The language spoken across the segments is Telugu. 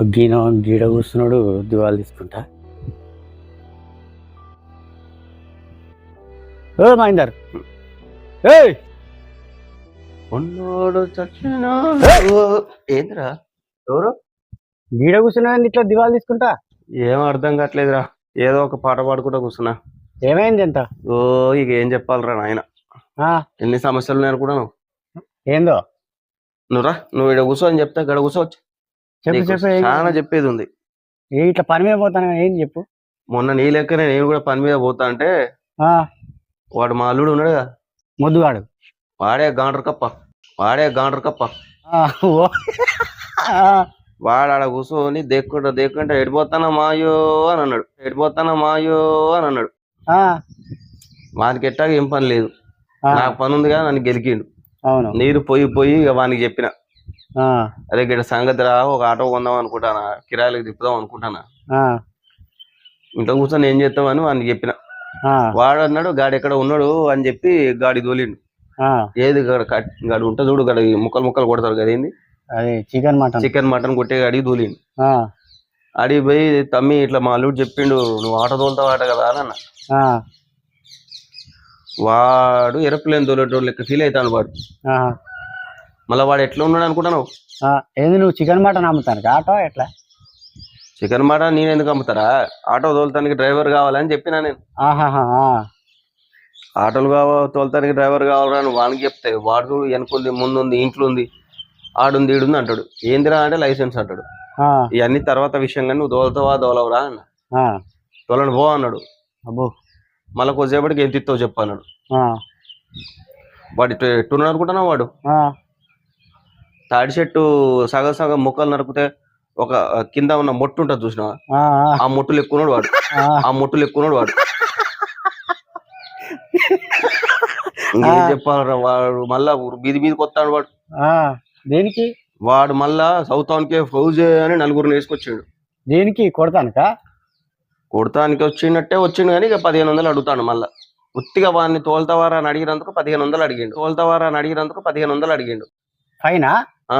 గీన గీడ కూస్తున్నాడు దివాలు తీసుకుంటా. మహేందర్? ఏయ్! ఉన్నోడు చచ్చినా. ఏంద్రా? ఎవరు? గీడ కూర్చున్నాడు ఇట్లా దివాలు తీసుకుంటా? ఏం అర్థం కావట్లేదురా. ఏదో ఒక పాట పాడుకుంటూ కూర్చున్నా. ఏమైంది ఎంత? ఓ ఇక ఏం చెప్పాలిరా నాయన? ఆ, ఎన్ని సమస్యలు కూడా ఏందో? నువ్వురా నువ్వు ఇక్కడ కూర్చో అని చెప్తే ఇక్కడ కూర్చోవచ్చు. చెప్పు చెప్పు చాలా చెప్పేది ఉంది. ఇట్లా పని మీద పోతాను? ఏం చెప్పు? మొన్న నీ లెక్కనే నేను కూడా పని మీద పోతా అంటే వాడు మా అల్లుడు ఉన్నాడు కదా ముద్దుగాడు. వాడే గాండ్ర కప్ప. వాడే గాండ్ర కప్ప. వాడు ఆడ కూర్చొని దేక్కుంటా దేక్కుంటా ఎడిపోతానా మాయో అని అన్నాడు. ఎడిపోతానా మాయో అని అన్నాడు. వానికి ఎట్టాగా ఏం పని లేదు. నాకు పని ఉంది కదా నన్ను గెలికిండు. అవును. నీరు పోయి పోయి ఇక వానికి చెప్పిన. అదే గిట్ట సంగతి రా ఒక ఆటో కొందాం అనుకుంటానా కిరాయిలకు తిప్పుదాం అనుకుంటానా? ఇంట్లో కూర్చొని ఏం చేస్తామని వానికి చెప్పిన. వాడు అన్నాడు గాడి ఎక్కడ ఉన్నాడు? అని చెప్పి గాడి తోలిండు. ఆ, ఏది గాడు ఉంటుంది చూడు గాడి ముక్కలు ముక్కలు కొడతారు కదా ఏంది? Chicken mutton. చికెన్ మటన్ కొట్టే గాడికి తోలిండు. అడిగి పోయి తమ్మి ఇట్లా మా అల్లుడు చెప్పిండు నువ్వు ఆటో తోలుతావు ఆట కదా అని అన్న. వాడు ఎరప్లేన్ తోలేటోడు లెక్క ఫీల్ అవుతాను వాడు. మళ్ళీ వాడు ఎట్లా ఉన్నాడు అనుకుంటాను ఆ, ఏంది నువ్వు చికెన్ మటన్ అమ్ముతాను ఆటో ఎట్లా? చికెన్ మాట నేను ఎందుకు అమ్ముతారా? ఆటో తోలటానికి డ్రైవర్ కావాలని చెప్పినా నేను. ఆహాహా, ఆ, ఆటోలు కావాలి తోలటానికి డ్రైవర్ కావాలని అని వానికి చెప్తే వాడు చూడు వెనకుంది ముందుంది ఇంట్లో ఉంది ఆడుంది ఈడుంది అంటాడు. ఏందిరా అంటే లైసెన్స్ అంటాడు. ఆ, ఇవన్నీ తర్వాత విషయం కానీ నువ్వు తోలుతావా తోలవరా అన్న. ఆ, తోలని పో అన్నాడు. అబ్బో. మళ్ళీ కొద్దిసేపటికి ఎంత ఇస్తావు చెప్పు అన్నాడు. ఆ, వాడు ఇటు ఎట్టున్నాడు అనుకుంటున్నావు వాడు? ఆ, తాడి చెట్టు సగం సగం ముక్కలు నరికితే ఒక కింద ఉన్న మొట్టు ఉంటుంది చూసినావా? ఆ, మొట్టులు ఎక్కున్నాడు వాడు. ఆ, మొట్టులు ఎక్కున్నాడు వాడు. ఇంకేం చెప్పాలరా వాడు మళ్ళా బీది మీదకి వస్తాడు వాడు. దేనికి? వాడు మళ్ళా సౌత్ కే ఫౌజే అని నలుగురిని వేసుకొచ్చాడు. దేనికి? కొడతానుక? కొడతానికి వచ్చినట్టే వచ్చిండు కానీ ఇక పదిహేను వందలు అడుగుతాడు మళ్ళా. ఉత్తిగా వాడిని తోల్తావారా అని అడిగినందుకు పదిహేను వందలు అడిగిండు. తోల్తావారా అని అడిగినందుకు పదిహేను వందలు అడిగిండు. పైన ఆ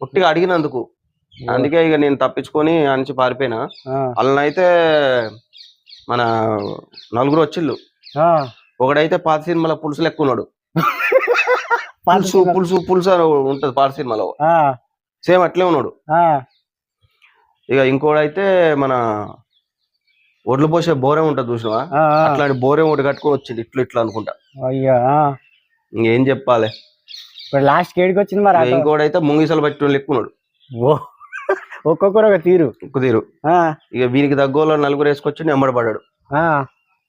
ఉట్టిగా అడిగినందుకు. అందుకే ఇక నేను తప్పించుకొని అంచి పారిపోయినా. వాళ్ళనైతే మన నలుగురు వచ్చిళ్ళు. ఒకడైతే పాత సినిమాలో పులుసు లెక్క ఉన్నాడు. పులుసు పులుసు పులుసు అని ఉంటది పాత సినిమాలో. సేమ్ అట్లే ఉన్నాడు. ఇక ఇంకోడైతే మన ఒడ్లు పోసే బోరే ఉంటది చూసినావా? అట్లాంటి బోరే ఒకటి కట్టుకొని వచ్చింది ఇట్లా ఇట్లా అనుకుంటా. అయ్యా. ఇంకేం చెప్పాలి. ఇప్పుడు లాస్ట్ కేడికి వచ్చింది మరి ఆటో. ఇంకోడైతే ముంగిసలు పట్టి లెక్కున్నాడు ఓ ఒక్కొక్కరు ఒక తీరు. కుదిరు ఆ, ఇక వీనికి తగ్గోలో నలుగురు వేసుకొచ్చి నెమ్మడి పడ్డాడు. ఆ,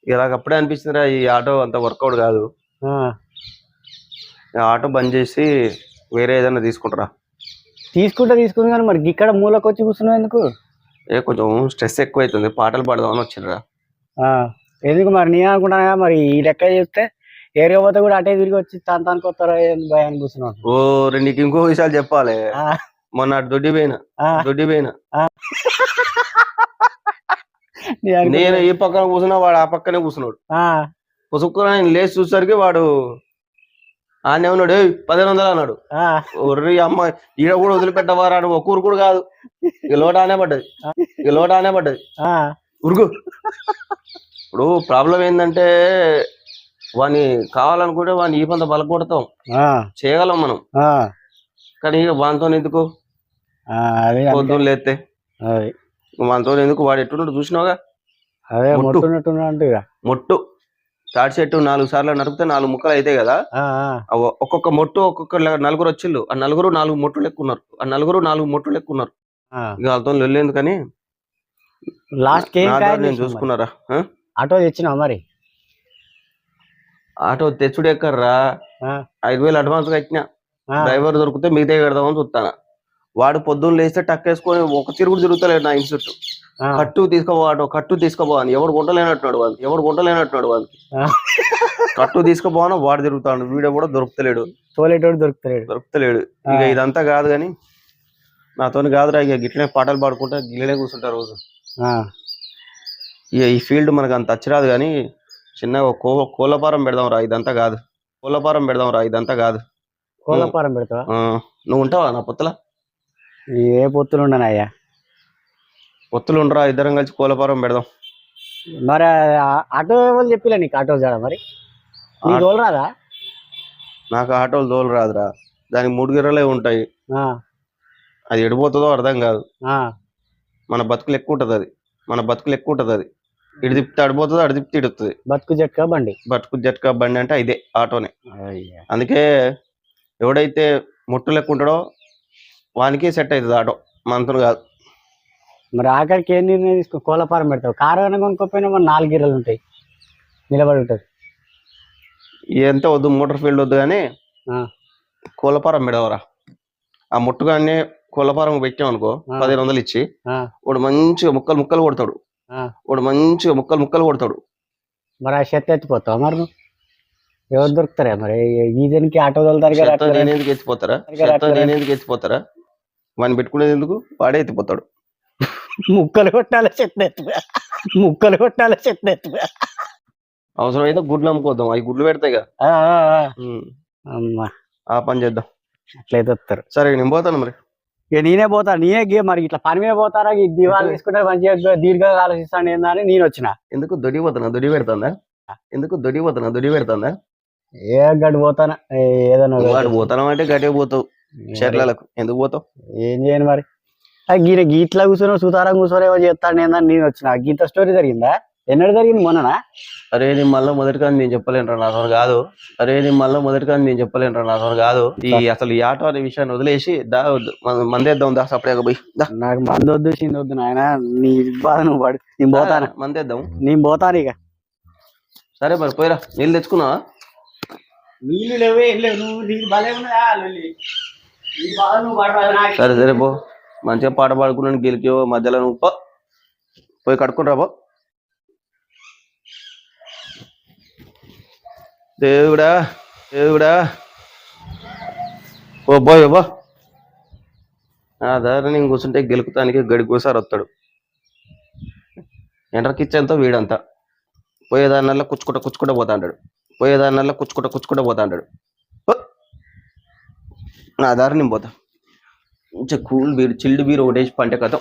ఇక నాకు అప్పుడే అనిపిస్తుందిరా ఈ ఆటో అంత వర్కౌట్ కాదు. ఆ. ఈ ఆటో బంద్ చేసి వేరే ఏదైనా తీసుకుంటారా? తీసుకుంటే తీసుకుంది కానీ మరి ఇక్కడ మూలకు వచ్చి కూర్చున్నావు ఎందుకు? ఏ కొంచెం స్ట్రెస్ ఎక్కువ అవుతుంది పాటలు పాడదామని వచ్చిండ్రా. ఆ, ఎందుకు మరి నేను అనుకుంటాను మరి ఈ లెక్క చేస్తే ఏరియా పోతే కూడా అటే తిరిగి వచ్చి తన తనకు వస్తారో భయం అని కూర్చున్నాను ఓ రెండు ఇంకో విషయాలు చెప్పాలి. మొన్న దొడ్డి పోయిన. దొడ్డి పోయిన. నేను ఈ పక్కన కూర్చున్నా వాడు ఆ పక్కనే కూర్చున్నాడు. పుసుక్కున నేను లేచి చూసరికి వాడు ఆనే ఉన్నాడు "ఏయ్, పదిహేను వందలు అన్నాడు. ఒర్రి అమ్మ ఈడ కూడా వదిలిపెట్టవారా ఒక ఊరు కూడా కాదు. ఇక లోట ఆనే పడ్డది. ఇక లోట ఆనే పడ్డది. ఆ, ఉరుగు ఇప్పుడు ప్రాబ్లం ఏంటంటే వాని కావాలనుకుంటే వాని ఈ పంత బలకొడతాం ఆ, చేయగలం మనం. కానీ ఇక వానితో ఎందుకు. పొద్దున్న లేస్తే అదే. వానితో ఎందుకు? వాడు ఎట్టున్నాడు చూసినావుగా? అదే మొట్టు. తాటి చెట్టు నాలుగు సార్లు నరికితే నాలుగు ముక్కలు అవుతాయి కదా? ఒక్కొక్క మొట్టు ఒక్కొక్క నలుగురు వచ్చిళ్ళు. ఆ నలుగురు నాలుగు మొట్లు లెక్కున్నారు. ఆ నలుగురు నాలుగు మొట్లు లెక్కున్నారు. ఇక వాళ్ళతో వెళ్ళేందుకు కానీ లాస్ట్ నేను? చూసుకున్నారా? ఆటో తెచ్చినావు మరి? ఆటో తెచ్చుడు ఎక్కర్రా ఐదు వేలు అడ్వాన్స్ కట్టినా డ్రైవర్ దొరికితే మిగతా కడదామని చూస్తాను వాడు పొద్దున్న లేస్తే టక్కేసుకొని ఒక తిరుగుడు తిరుగుతలేడు నా ఇన్స్టిట్యూట్. ఆ, కట్టు తీసుకోబో ఆటో కట్టు తీసుకోబో అని. ఎవడు గుంటలేనట్టున్నాడు వాళ్ళు ఎవడు గుంటలేనట్టున్నాడు వాళ్ళు ఆ. కట్టు తీసుకోబోన వాడు తిరుగుతాడు. వీడియో కూడా దొరుకుతలేడు. తోలేటోడు దొరుకుతాడు దొరుకుతలేడు. ఇక. ఇదంతా కాదు కానీ నాతోని కాదురా ఇక గిట్లనే పాటలు పాడుకుంటా గిల్లనే కూర్చుంటా రోజు. ఇక ఈ ఫీల్డ్ మనకు అంత అచ్చిరాదు కానీ చిన్నగా కో కోళ్ళపారం పెడదాం రా ఇదంతా కాదు. కోళ్ళపారం పెడదాం రా ఇదంతా కాదు. కోళ్ళపారం పెడతావా? ఆ, నువ్వు ఉంటావా నా పొత్తుల? ఏ పొత్తులు ఉండనయ్యా ఒత్తులు ఉండరా ఇద్దరం కలిసి కోలపారం పెడదాం. మరి ఆ- ఆటో వాళ్ళు చెప్పిలే నీకు ఆటో జాడ మరి? నీ ఆ- తోలు రాదా? నాకు ఆటోలు తోలు రాదురా. దానికి మూడు గిర్రలే ఉంటాయి. ఆ, అది ఎడిపోతుందో అర్థం కాదు. ఆ, మన బతుకులు ఎక్కువ ఉంటుంది అది. మన బతుకులు ఎక్కువ ఉంటుంది అది. ఇటు తిప్పితే అడిపోతుంది అడి తిప్పితే ఇడుతుంది బతుకు చెక్క బండి బతుకు జట్కా బండి అంటే ఇదే ఆటోనే. అందుకే ఎవడైతే ముట్టు లెక్క ఉంటాడో వానికి సెట్ అవుతుంది ఆటో మనతో కాదు మరి ఆఖరికి ఏం నిర్ణయం తీసుకో కోలపారం పెడతావు కారు అయినా కొనుక్కోపోయినా మరి నాలుగు గిర్రలు ఉంటాయి నిలబడి ఉంటుంది ఎంత వద్దు మోటార్ ఫీల్డ్ వద్దు కానీ. కోలపారం పెడవరా ఆ ముట్టుగానే కోలపారం పెట్టాం అనుకో. పదిహేను వందలు ఇచ్చి వాడు మంచిగా ముక్కలు ముక్కలు కొడతాడు. వాడు మంచిగా ముక్కలు ముక్కలు కొడతాడు. మరి ఆ చెత్త ఎత్తిపోతావు మరి ఎవరు దొరుకుతారా మరి? ఈజన్కి ఆటో తోలుతారు కదా చెత్త నేను ఎందుకు ఎత్తిపోతారా? చెత్త నేను ఎందుకు ఎత్తిపోతారా? వాడిని పెట్టుకునేది ఎందుకు? వాడే ఎత్తిపోతాడు. ముక్కలు కొట్టాలి చెత్త ఎత్తుగా ముక్కలు కొట్టాలి చెత్త ఎత్తుగా అవసరం అయితే గుడ్లు అమ్ముకోద్దాం. అవి గుడ్లు పెడతాయి కదా. అమ్మా. ఆ పని చేద్దాం. అట్లయితే వస్తారు. సరే నేను పోతాను మరి. ఇక నేనే పోతా నేనే గే మరి ఇట్లా పని మీద పోతారా? ఈ దివాళి తీసుకుంటే మంచిగా దీర్ఘంగా ఆలోచిస్తాను ఏందని నేను వచ్చిన. ఎందుకు దొడి పోతున్నా? దొడి పెడుతుందా? ఎందుకు దొడి పోతున్నా? దొడి పెడుతుందా? ఏ గడి పోతానా? ఏ ఏదైనా ఒకటి. వాడు పోతాను అంటే గట్టిగా పోతావు. చెట్లకు ఎందుకు పోతావు? ఏం చేయను మరి. గీన గీట్లా కూర్చొని సుతారం కూర్చొని ఏమో చేస్తాను ఏందని నేను వచ్చిన. గీత స్టోరీ జరిగిందా? ఎన్నడు జరిగింది మొన్ననా? అరే నేను మళ్ళీ మొదటి కానీ నేను చెప్పలేనురా నా సొంత కాదు. అరే నేను మళ్ళీ మొదటి కానీ నేను చెప్పలేనురా నా సొంత కాదు. ఈ అసలు ఈ ఆటో అనే విషయాన్ని వదిలేసి దా మందేద్దాం దా సపరేగా పోయి? దా. నాకు మంది వద్దు చింది వద్దు నాయన. నీ బాధ నువ్వు పడు. నేను పోతాను. మందేద్దాం. నేను పోతాను ఇక. సరే మరి పోయిరా. నీళ్ళు తెచ్చుకున్నావా? నీళ్ళు లేవే లేవు. నువ్వు నీకు భలే ఉన్నదా. సరే సరే పో. మంచిగా పాట పాడుకున్నాను గెలిచో మధ్యలో నువ్వు పో. పోయి కట్టుకుని రా దేవుడా దేవుడా. ఓ బాయ్ బా. నా దారి నేను కూర్చుంటే గెలుకుతానికి గడికోసారి వస్తాడు. ఎంటర్కిచ్చేంత వీడంతా. పోయేదానివల్ల కుచ్చుకుంట కుచ్చుకుంట పోతా అంటాడు. పోయేదానివల్ల కుచ్చుకుంట కుచ్చుకుంట పోతా అంటాడు. నా దారి నేను పోతా. కూల్ బీర్ చిల్డ్ బీర్ ఒకటేసి పంటే కథం.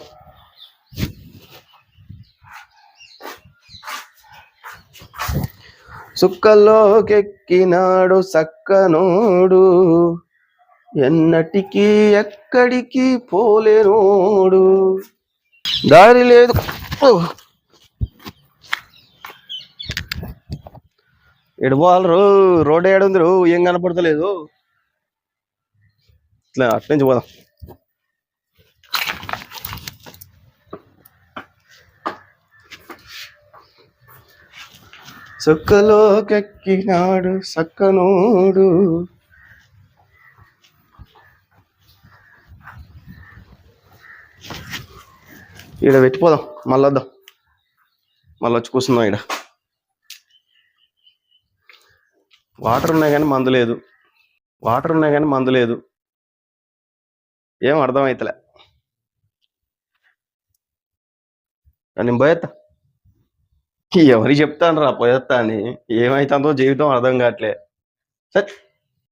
సుక్కలోకెక్కినాడు సక్కనోడు ఎన్నటికీ ఎక్కడికి పోలేనోడు. దారి లేదు. ఓ! రోడ్డు రో రోడ్ ఏడుంది ఏం కనపడతలేదు. ఇట్లా అట్నుంచి పోదాం. సుక్కలోకెక్కినాడు సక్కనోడు. ఈడ పెట్టిపోదాం మళ్ళీ వద్దాం మళ్ళీ వచ్చి కూర్చుందాం ఈడ. వాటర్ ఉన్నాయి కానీ మందు లేదు. వాటర్ ఉన్నాయి కానీ మందు లేదు. ఏం అర్థమైతలే. నేను పోయేత్తా. ఎవరికి చెప్తాను రా పోయేత్తా అని ఏమైతుందో జీవితం అర్థం కావట్లే. సరే